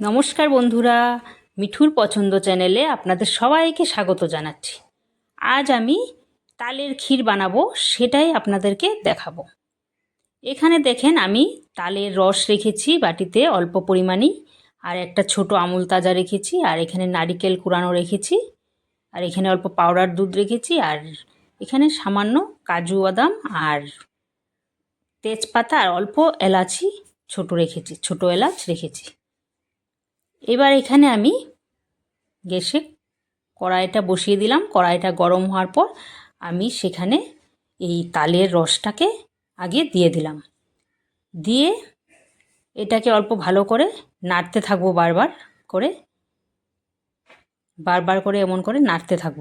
নমস্কার বন্ধুরা, মিঠুর পছন্দ চ্যানেলে আপনাদের সবাইকে স্বাগত জানাচ্ছি। আজ আমি তালের ক্ষীর বানাবো, সেটাই আপনাদেরকে দেখাবো। এখানে দেখেন আমি তালের রস রেখেছি, বাটিতে অল্প পরিমাণেই, আর একটা ছোট আমুল তাজা রেখেছি, আর এখানে নারিকেল কুড়ানো রেখেছি, আর এখানে অল্প পাউডার দুধ রেখেছি, আর এখানে সামান্য কাজু বাদাম আর তেজপাতা, আর অল্প এলাচি ছোট রেখেছি, ছোট এলাচ রেখেছি। এবার এখানে আমি গ্যাসে কড়াইটা বসিয়ে দিলাম। কড়াইটা গরম হওয়ার পর আমি সেখানে এই তালের রসটাকে আগে দিয়ে দিলাম। দিয়ে এটাকে অল্প ভালো করে নাড়তে থাকব বারবার করে। বারবার করে এমন করে নাড়তে থাকব।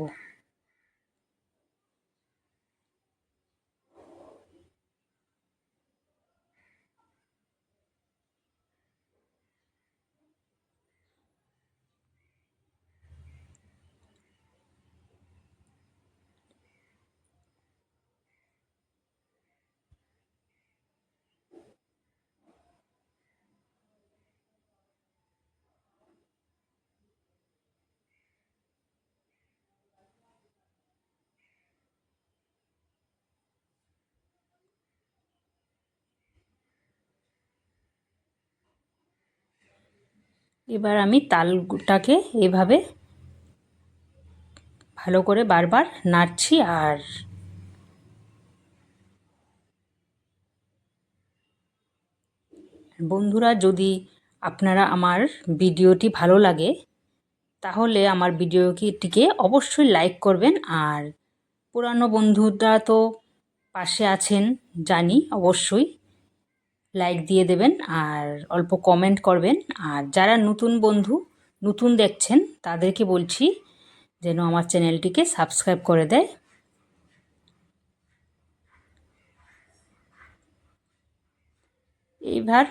এবার আমি তালটাকে এভাবে ভালো করে বারবার নাড়ছি আর বন্ধুরা, যদি আপনারা আমার ভিডিওটি ভালো লাগে, তাহলে আমার ভিডিওটিকে অবশ্যই লাইক করবেন আর পুরানো বন্ধুরা তো পাশে আছেন জানি অবশ্যই। লাইক দিয়ে দেবেন আর অল্প কমেন্ট করবেন। আর যারা নতুন বন্ধু, নতুন দেখছেন, তাদেরকে বলছি যেন আমার চ্যানেলটিকে সাবস্ক্রাইব করে দেয়। এবার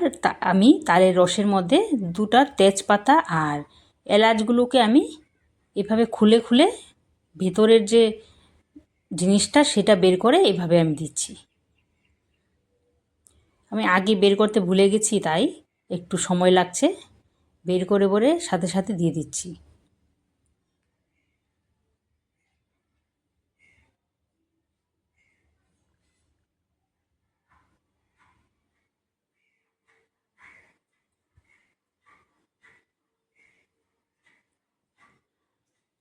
আমি তালের রসের মধ্যে দুটা তেজপাতা আর এলাচগুলোকে আমি এভাবে খুলে খুলে ভেতরের যে জিনিসটা, সেটা বের করে এভাবে আমি দিচ্ছি। আমি আগে বের করতে ভুলে গেছি, তাই একটু সময় লাগছে। বের করে বলে সাথে সাথে দিয়ে দিচ্ছি।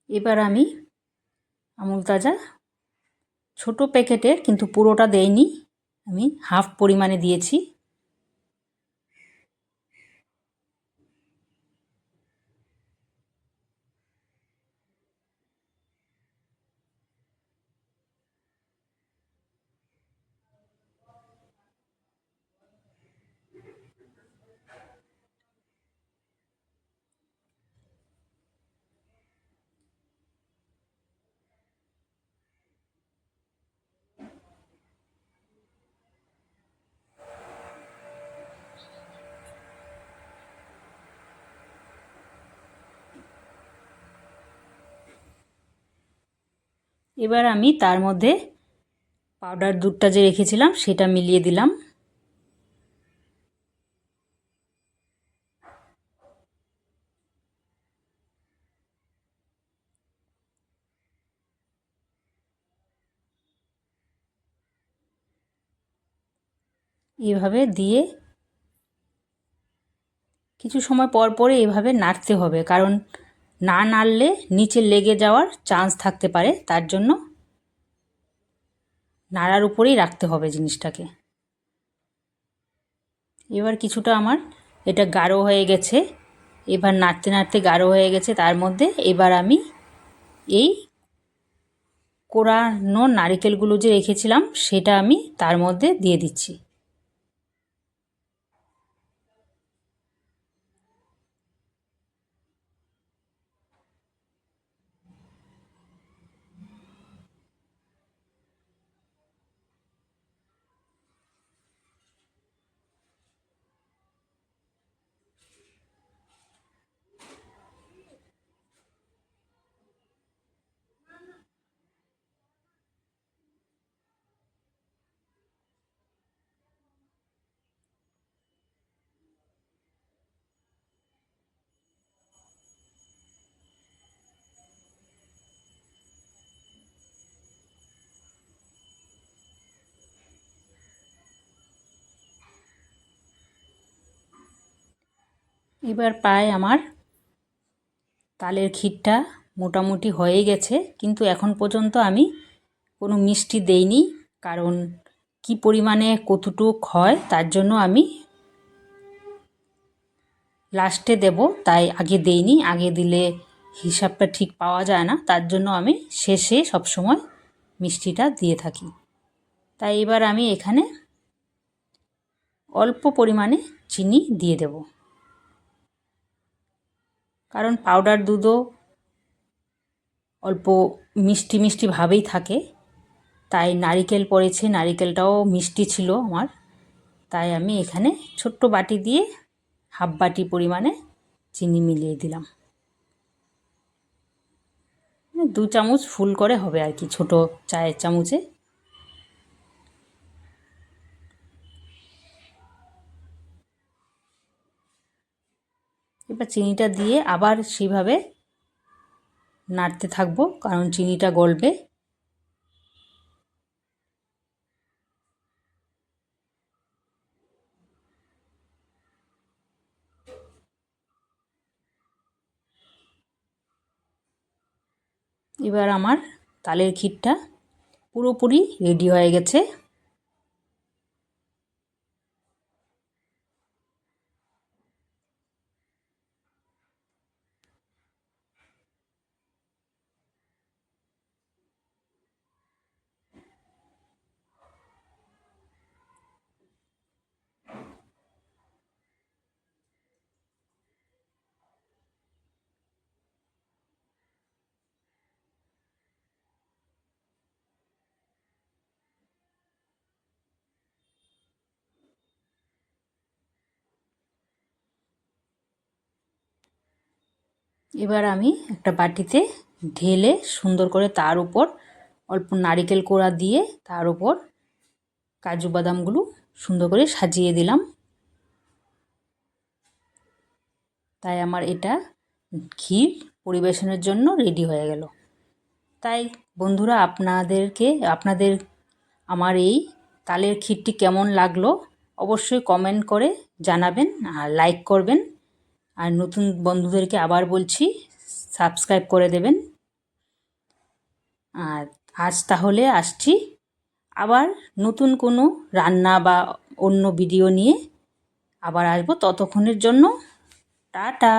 এবার আমি আমুল তাজা ছোটো প্যাকেটের কিন্তু পুরোটা দেয়নি আমি হাফ পরিমাণে দিয়েছি। এবার আমি তার মধ্যে পাউডার দুধটা যে রেখেছিলাম, সেটা মিলিয়ে দিলাম। এভাবে দিয়ে কিছু সময় পর পরে এভাবে নাড়তে হবে, কারণ না নাড়লে নিচে লেগে যাওয়ার চান্স থাকতে পারে, তার জন্য নাড়ার উপরেই রাখতে হবে জিনিসটাকে। এবার কিছুটা আমার এটা গাঢ় হয়ে গেছে, এবার নাড়তে নাড়তে গাঢ় হয়ে গেছে, তার মধ্যে এবার আমি এই কোরানো নারিকেলগুলো যে রেখেছিলাম, সেটা আমি তার মধ্যে দিয়ে দিচ্ছি। এবার প্রায় আমার তালের ক্ষীরটা মোটামুটি হয়ে গেছে, কিন্তু এখন পর্যন্ত আমি কোনো মিষ্টি দেইনি, কারণ কি পরিমাণে কতটুক হয় তার জন্য আমি লাস্টে দেব, তাই আগে দেইনি, আগে দিলে হিসাবটা ঠিক পাওয়া যায় না, তার জন্য আমি শেষে সবসময় মিষ্টিটা দিয়ে থাকি। তাই এবার আমি এখানে অল্প পরিমাণে চিনি দিয়ে দেব। কারণ পাউডার দুধও অল্প মিষ্টি মিষ্টি ভাবেই থাকে। তাই নারিকেল পড়েছে, নারিকেলটাও মিষ্টি ছিল আমার। তাই আমি এখানে ছোট্ট বাটি দিয়ে হাফ বাটি পরিমাণে চিনি মিলিয়ে দিলাম। দু চামচ ফুল করে হবে আর কি, ছোট চায়ের চামচে এবার চিনিটা দিয়ে আবার সেইভাবে নাড়তে থাকব, কারণ চিনিটা গলবে। এবার আমার তালের ক্ষীরটা পুরোপুরি রেডি হয়ে গেছে। এবার আমি একটা বাটিতে ঢেলে সুন্দর করে তার উপর অল্প নারিকেল কোড়া দিয়ে তার উপর কাজু বাদামগুলো সুন্দর করে সাজিয়ে দিলাম। তাই আমার এটা ক্ষীর পরিবেশনের জন্য রেডি হয়ে গেল। তাই বন্ধুরা, আপনাদেরকে, আপনাদের আমার এই তালের ক্ষীরটি কেমন লাগল অবশ্যই কমেন্ট করে জানাবেন আর লাইক করবেন। আর নতুন বন্ধুদেরকে আবার বলছি সাবস্ক্রাইব করে দেবেন। আর আজ তাহলে আসছি। আবার নতুন কোনো রান্না বা অন্য ভিডিও নিয়ে আবার আসব। ততক্ষণের জন্য টাটা।